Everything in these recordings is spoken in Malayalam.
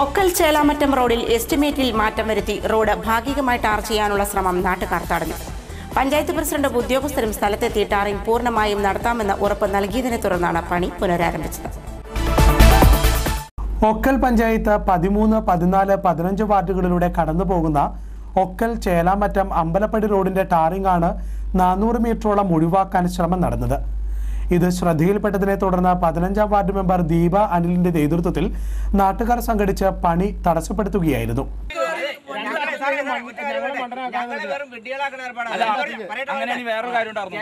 ഒക്കൽ ചേലാമറ്റം റോഡിൽ എസ്റ്റിമേറ്റിൽ മാറ്റം വരുത്തി റോഡ് ഭാഗികമായി ടാർ ചെയ്യാനുള്ള ശ്രമം നാട്ടുകാർ തടഞ്ഞു. പഞ്ചായത്ത് പ്രസിഡന്റും ഉദ്യോഗസ്ഥരും സ്ഥലത്തെത്തി ടാറിംഗ് പൂർണമായും നടത്താമെന്ന് ഉറപ്പ് നൽകിയതിനെ തുടർന്നാണ് പണി പുനരാരംഭിച്ചത്. ഒക്കൽ പഞ്ചായത്ത് പതിമൂന്ന് പതിനാല് പതിനഞ്ച് വാർഡുകളിലൂടെ കടന്നുപോകുന്ന ഒക്കൽ ചേലാമറ്റം അമ്പലപ്പടി റോഡിന്റെ ടാറിംഗ് ആണ് നാനൂറ് മീറ്ററോളം ഒഴിവാക്കാൻ ശ്രമം നടന്നത്. ഇത് ശ്രദ്ധയിൽപ്പെട്ടതിനെ തുടർന്ന് പതിനഞ്ചാം വാർഡ് മെമ്പർ ദീപ അനിലിന്റെ നേതൃത്വത്തിൽ നാട്ടുകാർ സംഘടിച്ച് പണി തടസ്സപ്പെടുത്തുകയായിരുന്നു. അങ്ങനെ ഇനി വേറൊരു കാര്യം ഉണ്ടായിരുന്നു.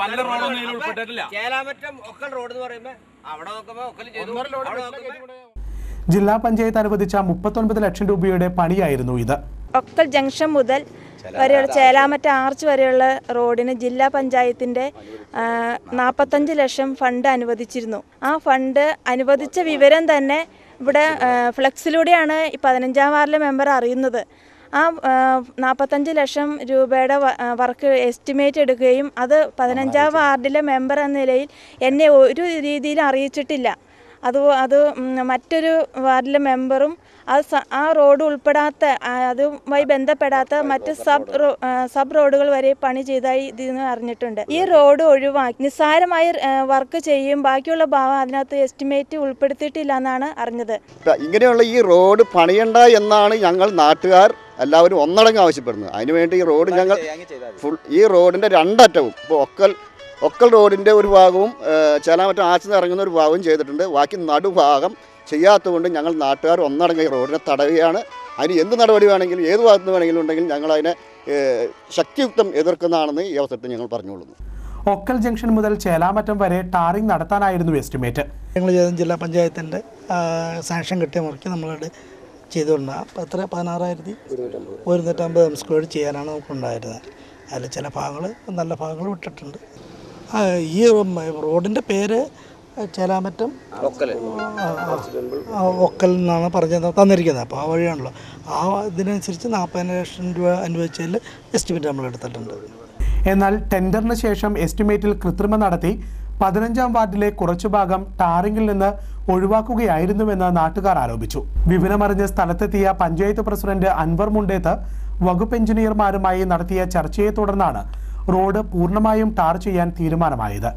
പല റോഡൊന്നും ഉൾപ്പെട്ടിട്ടില്ല. ചേലാമറ്റം ഒക്കൽ റോഡ് എന്ന് പറയുമ്പോ അവിടെ നോക്കുമ്പോ ഒക്കൽ ചെയ്തു ജില്ലാ പഞ്ചായത്ത് അനുവദിച്ച മുപ്പത്തൊൻപത് ലക്ഷം രൂപയുടെ പണിയായിരുന്നു ഇത്. ഒക്കൽ ജംഗ്ഷൻ മുതൽ വരെയുള്ള ചേലാമറ്റ ആർച്ച് വരെയുള്ള റോഡിന് ജില്ലാ പഞ്ചായത്തിന്റെ നാൽപ്പത്തഞ്ച് ലക്ഷം ഫണ്ട് അനുവദിച്ചിരുന്നു. ആ ഫണ്ട് അനുവദിച്ച വിവരം തന്നെ ഇവിടെ ഫ്ലെക്സിലൂടെയാണ് ഈ പതിനഞ്ചാം വാർഡിലെ മെമ്പർ അറിയുന്നത്. ആ നാൽപ്പത്തഞ്ച് ലക്ഷം രൂപയുടെ വർക്ക് എസ്റ്റിമേറ്റ് എടുക്കുകയും അത് പതിനഞ്ചാം വാർഡിലെ മെമ്പർ എന്ന നിലയിൽ എന്നെ ഒരു രീതിയിലും അറിയിച്ചിട്ടില്ല. അത് അത് മറ്റൊരു വാർഡിലെ മെമ്പറും സ- ആ റോഡ് ഉൾപ്പെടാത്ത ആ, അതുമായി ബന്ധപ്പെടാത്ത മറ്റ് സബ് സബ് റോഡുകൾ വരെ പണി ചെയ്തായി ഇതിൽ നിന്ന് അറിഞ്ഞിട്ടുണ്ട്. ഈ റോഡ് ഒഴിവാക്കി നിസ്സാരമായി വർക്ക് ചെയ്യും ബാക്കിയുള്ള ഭാഗം അതിനകത്ത് എസ്റ്റിമേറ്റ് ഉൾപ്പെടുത്തിയിട്ടില്ല എന്നാണ് അറിഞ്ഞത്. ഇങ്ങനെയുള്ള ഈ റോഡ് പണിയണ്ട എന്നാണ് ഞങ്ങൾ നാട്ടുകാർ എല്ലാവരും ഒന്നടങ്കം ആവശ്യപ്പെടുന്നത്. അതിനുവേണ്ടി ഈ റോഡ് ഞങ്ങൾ ഫുൾ ഈ റോഡിന്റെ രണ്ടറ്റവും ഇപ്പോൾ ഒക്കൽ ഒക്കൽ റോഡിന്റെ ഒരു ഭാഗവും ചേലാമറ്റം ആച്ചിൽ ഇറങ്ങുന്ന ഒരു ഭാഗവും ചെയ്തിട്ടുണ്ട്. ബാക്കി നടുഭാഗം ചെയ്യാത്തതുകൊണ്ട് ഞങ്ങൾ നാട്ടുകാർ ഒന്നടങ്ങി ഈ റോഡിനെ തടയുകയാണ്. അതിന് എന്ത് നടപടി വേണമെങ്കിലും ഏത് ഭാഗത്ത് നിന്ന് വേണമെങ്കിലും ഉണ്ടെങ്കിൽ ഞങ്ങളതിനെ ശക്തിയുക്തം എതിർക്കുന്നതാണെന്ന് ഈ അവസരത്തിൽ ഞങ്ങൾ പറഞ്ഞുകൊള്ളുന്നു. ഒക്കൽ ജംഗ്ഷൻ മുതൽ ചേലാമറ്റം വരെ ടാറിംഗ് നടത്താനായിരുന്നു എസ്റ്റിമേറ്റ്. ഞങ്ങൾ ചെയ്ത ജില്ലാ പഞ്ചായത്തിന്റെ സാങ്ഷൻ കിട്ടിയ മുറയ്ക്ക് നമ്മളത് ചെയ്തുകൊണ്ട് അപ്പം എത്ര? പതിനാറായിരത്തി ഒരുന്നൂറ്റമ്പത് എം സ്ക്വയർ ചെയ്യാനാണ് നമുക്കുണ്ടായിരുന്നത്. അതിൽ ചില ഭാഗങ്ങൾ നല്ല ഭാഗങ്ങൾ വിട്ടിട്ടുണ്ട്. ഈ റോഡിന്റെ പേര് ചേലാമറ്റം. ഒക്കൽ എന്നാണ് പറഞ്ഞത് തന്നിരിക്കുന്നത്. അപ്പോൾ ആ വഴിയാണല്ലോ. ആ ഇതിനനുസരിച്ച് നാൽപ്പതിനായിരം ലക്ഷം രൂപ അനുവദിച്ചതിൽ എസ്റ്റിമേറ്റ് നമ്മൾ എടുത്തിട്ടുണ്ട്. എന്നാൽ ടെൻഡറിന് ശേഷം എസ്റ്റിമേറ്റിൽ കൃത്രിമം നടത്തി പതിനഞ്ചാം വാർഡിലെ കുറച്ചു ഭാഗം ടാറിംഗിൽ നിന്ന് ഒഴിവാക്കുകയായിരുന്നുവെന്ന് നാട്ടുകാർ ആരോപിച്ചു. വിവരമറിഞ്ഞ് സ്ഥലത്തെത്തിയ പഞ്ചായത്ത് പ്രസിഡന്റ് അൻവർ മുണ്ടേത്ത് വകുപ്പ് എഞ്ചിനീയർമാരുമായി നടത്തിയ ചർച്ചയെ തുടർന്നാണ് റോഡ് പൂർണമായും ടാർ ചെയ്യാൻ തീരുമാനമായത്.